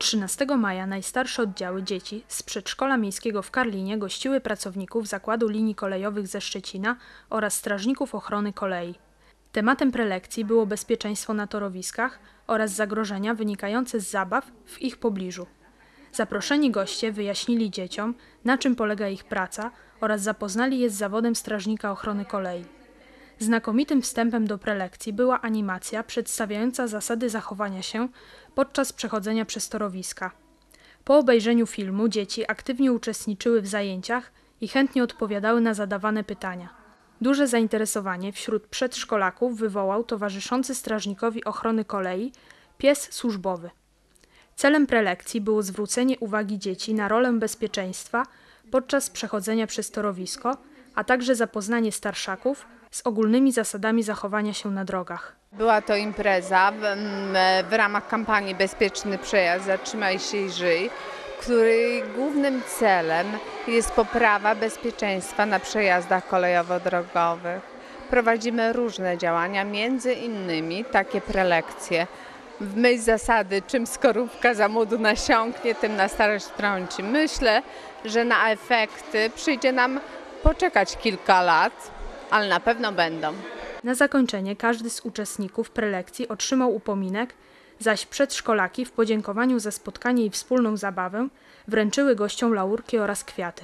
13 maja najstarsze oddziały dzieci z przedszkola miejskiego w Karlinie gościły pracowników Zakładu Linii Kolejowych ze Szczecina oraz strażników ochrony kolei. Tematem prelekcji było bezpieczeństwo na torowiskach oraz zagrożenia wynikające z zabaw w ich pobliżu. Zaproszeni goście wyjaśnili dzieciom, na czym polega ich praca oraz zapoznali je z zawodem strażnika ochrony kolei. Znakomitym wstępem do prelekcji była animacja przedstawiająca zasady zachowania się podczas przechodzenia przez torowiska. Po obejrzeniu filmu dzieci aktywnie uczestniczyły w zajęciach i chętnie odpowiadały na zadawane pytania. Duże zainteresowanie wśród przedszkolaków wywołał towarzyszący strażnikowi ochrony kolei pies służbowy. Celem prelekcji było zwrócenie uwagi dzieci na rolę bezpieczeństwa podczas przechodzenia przez torowisko, a także zapoznanie starszaków z ogólnymi zasadami zachowania się na drogach. Była to impreza w, w ramach kampanii Bezpieczny Przejazd Zatrzymaj się i żyj, której głównym celem jest poprawa bezpieczeństwa na przejazdach kolejowo-drogowych. Prowadzimy różne działania, między innymi takie prelekcje. W myśl zasady, czym skorupka za młodu nasiąknie, tym na starość trąci. Myślę, że na efekty przyjdzie nam poczekać kilka lat, ale na pewno będą. Na zakończenie każdy z uczestników prelekcji otrzymał upominek, zaś przedszkolaki w podziękowaniu za spotkanie i wspólną zabawę wręczyły gościom laurki oraz kwiaty.